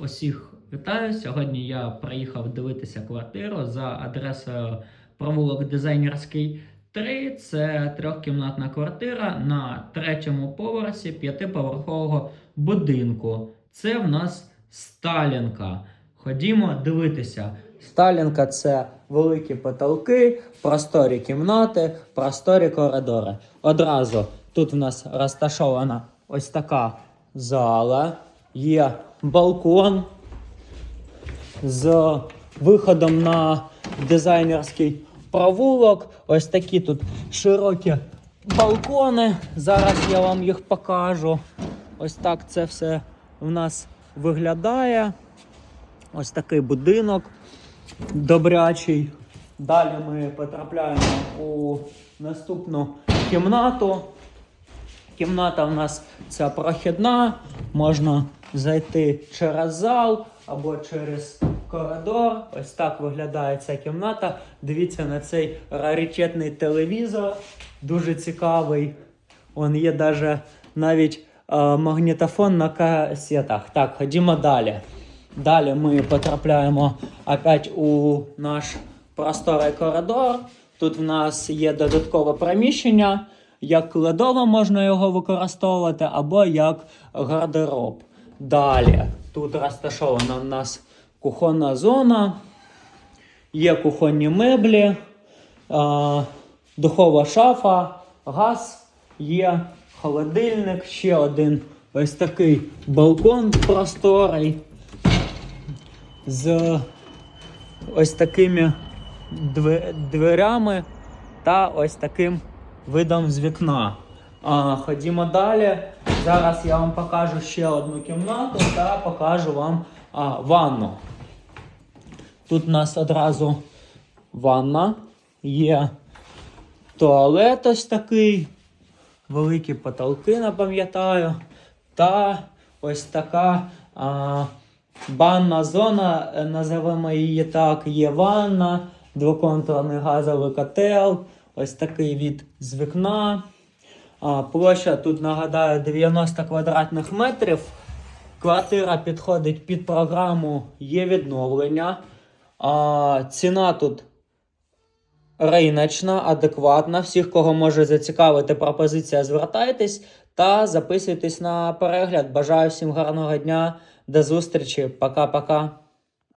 усіх вітаю. Сьогодні я приїхав дивитися квартиру за адресою провулок Дизайнерський 3. Це трьохкімнатна квартира на третьому поверсі п'ятиповерхового будинку. Це в нас Сталінка. Ходімо дивитися. Сталінка це великі потолки, просторі кімнати, просторі коридори. Одразу тут в нас розташована ось така зала, є балкон з виходом на дизайнерський провулок. Ось такі тут широкі балкони. Зараз я вам їх покажу. Ось так це все в нас виглядає. Ось такий будинок добрячий. Далі ми потрапляємо у наступну кімнату. Кімната в нас ця прохідна, можна зайти через зал або через коридор. Ось так виглядає ця кімната. Дивіться на цей раритетний телевізор, дуже цікавий. Он є даже навіть е, магнітофон на касетах. Так, ходімо далі. Далі ми потрапляємо опять у наш просторий коридор. Тут в нас є додаткове приміщення. Як кладова можна його використовувати, або як гардероб. Далі тут розташована в нас кухонна зона, є кухонні меблі, е, духова шафа, газ, є холодильник, ще один ось такий балкон просторий з ось такими дверями та ось таким видом з вікна. Ходімо далі. Зараз я вам покажу ще одну кімнату та покажу вам а, ванну. Тут у нас одразу ванна, є туалет ось такий, великі потолки, напам'ятаю, та ось така а, банна зона, е, називаємо її так, є ванна, двоконтурний газовий котел, ось такий від з вікна. Площа тут нагадаю 90 квадратних метрів. Квартира підходить під програму є відновлення. А, ціна тут риночна, адекватна. Всіх, кого може зацікавити пропозиція, звертайтесь та записуйтесь на перегляд. Бажаю всім гарного дня. До зустрічі. Пока-пока.